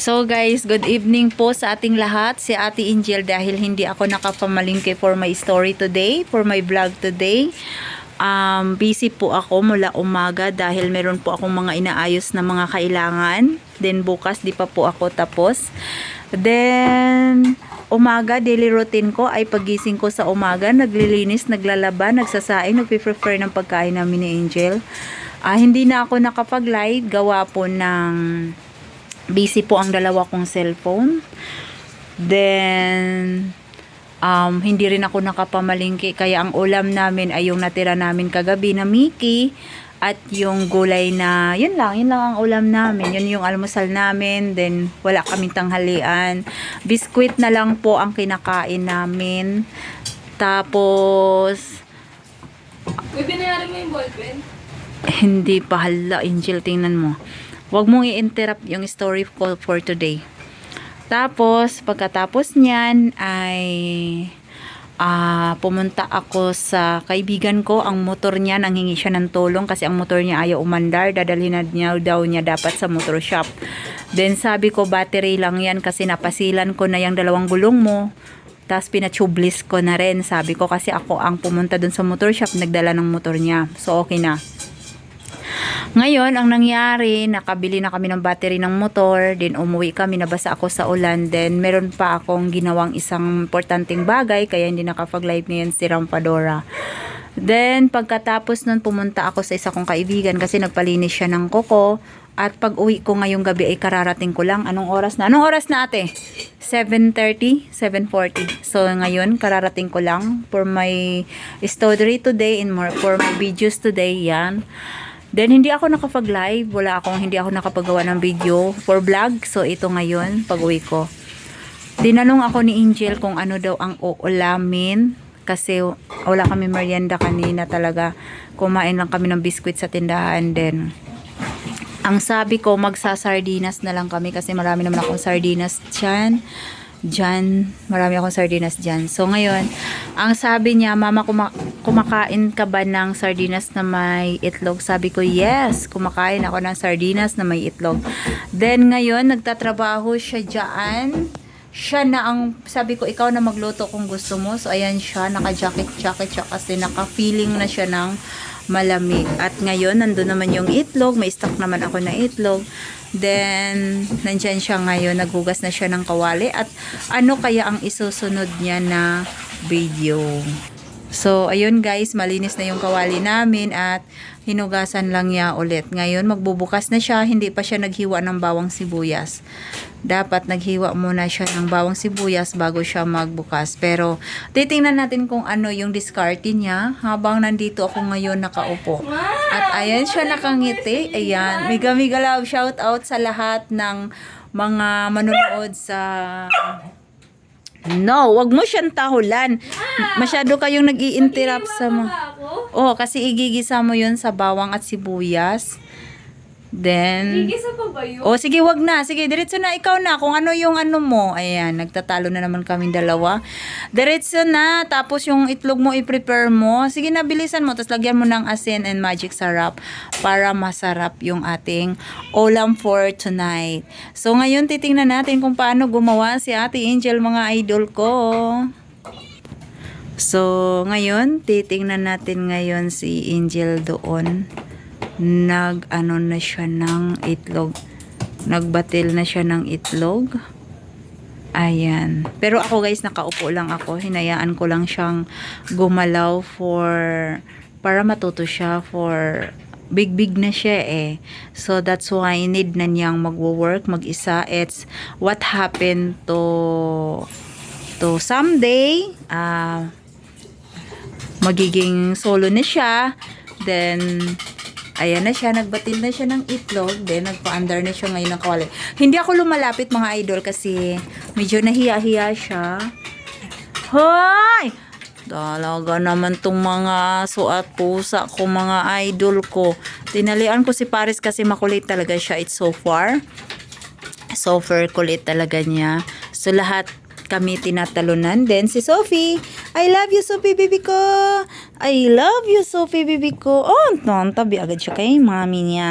So guys, good evening po sa ating lahat. Si Ate Angel dahil hindi ako nakapamalingke for my story today, for my vlog today. Um, busy po ako mula umaga dahil meron po akong mga inaayos na mga kailangan. Then bukas di pa po ako tapos. Then umaga, daily routine ko ay pagising ko sa umaga, naglilinis, naglalaba, nagsasaing, nagpe-prefer ng pagkain namin ni Angel. Ah, hindi na ako nakapag-live, gawa po ng busy po ang dalawa kong cellphone. Then, um, hindi rin ako nakapamalingki. Kaya ang ulam namin ay yung natira namin kagabi na Mickey at yung gulay na, yun lang, yun lang ang ulam namin. Yun yung almusal namin. Then, wala kaming tanghalian. Biskwit na lang po ang kinakain namin. Tapos, May binayaran mo yung ballpen? hindi pa hala, Angel, tingnan mo. Huwag mong i-interrupt yung story ko for today. Tapos, pagkatapos niyan ay ah pumunta ako sa kaibigan ko. Ang motor niya, nanghingi siya ng tulong kasi ang motor niya ayaw umandar. Dadalhin na niya daw niya dapat sa motor shop. Then sabi ko, battery lang yan kasi napasilan ko na yung dalawang gulong mo. Tapos pinatubeless ko na rin. Sabi ko kasi ako ang pumunta dun sa motor shop, nagdala ng motor niya. So okay na. Ngayon, ang nangyari, nakabili na kami ng battery ng motor, then umuwi kami, nabasa ako sa ulan, then meron pa akong ginawang isang importanteng bagay, kaya hindi nakapag-live ngayon si Rampadora. Then, pagkatapos nun, pumunta ako sa isa kong kaibigan kasi nagpalinis siya ng koko. At pag uwi ko ngayong gabi ay kararating ko lang. Anong oras na? Anong oras na ate? 7.30? 7.40. So, ngayon, kararating ko lang for my story today and more for my videos today. Yan. Then, hindi ako nakapag-live. Wala akong, hindi ako nakapagawa ng video for vlog. So, ito ngayon, pag uwi ko. Dinanong ako ni Angel kung ano daw ang uulamin. Kasi wala kami merienda kanina talaga. Kumain lang kami ng biskwit sa tindahan. Then, ang sabi ko, magsasardinas na lang kami kasi marami naman akong sardinas dyan. Dyan, marami akong sardinas dyan. So, ngayon, ang sabi niya, Mama, kuma- kumakain ka ba ng sardinas na may itlog? Sabi ko, yes, kumakain ako ng sardinas na may itlog. Then, ngayon, nagtatrabaho siya dyan. Siya na ang, sabi ko, ikaw na magluto kung gusto mo. So, ayan siya, naka-jacket-jacket siya kasi naka-feeling na siya ng malamig. At ngayon, nandun naman yung itlog. May stock naman ako na itlog. Then, nandyan siya ngayon. Naghugas na siya ng kawali. At ano kaya ang isusunod niya na video? So, ayun guys, malinis na yung kawali namin at hinugasan lang niya ulit. Ngayon, magbubukas na siya. Hindi pa siya naghiwa ng bawang sibuyas. Dapat naghiwa muna siya ng bawang sibuyas bago siya magbukas. Pero, titingnan natin kung ano yung diskarte niya habang nandito ako ngayon nakaupo. At ayan siya nakangiti. Ayan. Miga miga love. Shout out sa lahat ng mga manonood sa No, wag mo siyang tahulan. Masyado kayong nag interrupt sa mo. Oh, kasi igigisa mo 'yun sa bawang at sibuyas. Then Gigisa pa ba yun? Oh, sige, wag na. Sige, diretso na ikaw na kung ano yung ano mo. Ayan, nagtatalo na naman kaming dalawa. Diretso na. Tapos yung itlog mo i-prepare mo. Sige na, bilisan mo. Tapos lagyan mo ng asin and magic sarap para masarap yung ating ulam for tonight. So, ngayon titingnan natin kung paano gumawa si Ate Angel, mga idol ko. So, ngayon, titingnan natin ngayon si Angel doon nag ano na siya ng itlog. Nagbatil na siya ng itlog. Ayan. Pero ako guys, nakaupo lang ako. Hinayaan ko lang siyang gumalaw for para matuto siya for big big na siya eh. So that's why need na niyang magwo-work mag-isa. It's what happened to to someday ah magiging solo na siya. Then, ayan na siya, nagbatil na siya ng itlog. Then, nagpa-under na siya ngayon ng kawali. Hindi ako lumalapit mga idol kasi medyo nahiya-hiya siya. Hoy! Talaga naman tong mga suat pusa ko, mga idol ko. Tinalian ko si Paris kasi makulit talaga siya. It's so far. So far kulit talaga niya. So lahat kami tinatalunan. Then si Sophie, I love you Sophie baby ko. I love you Sophie baby ko. Oh, tabi agad siya kay mami niya.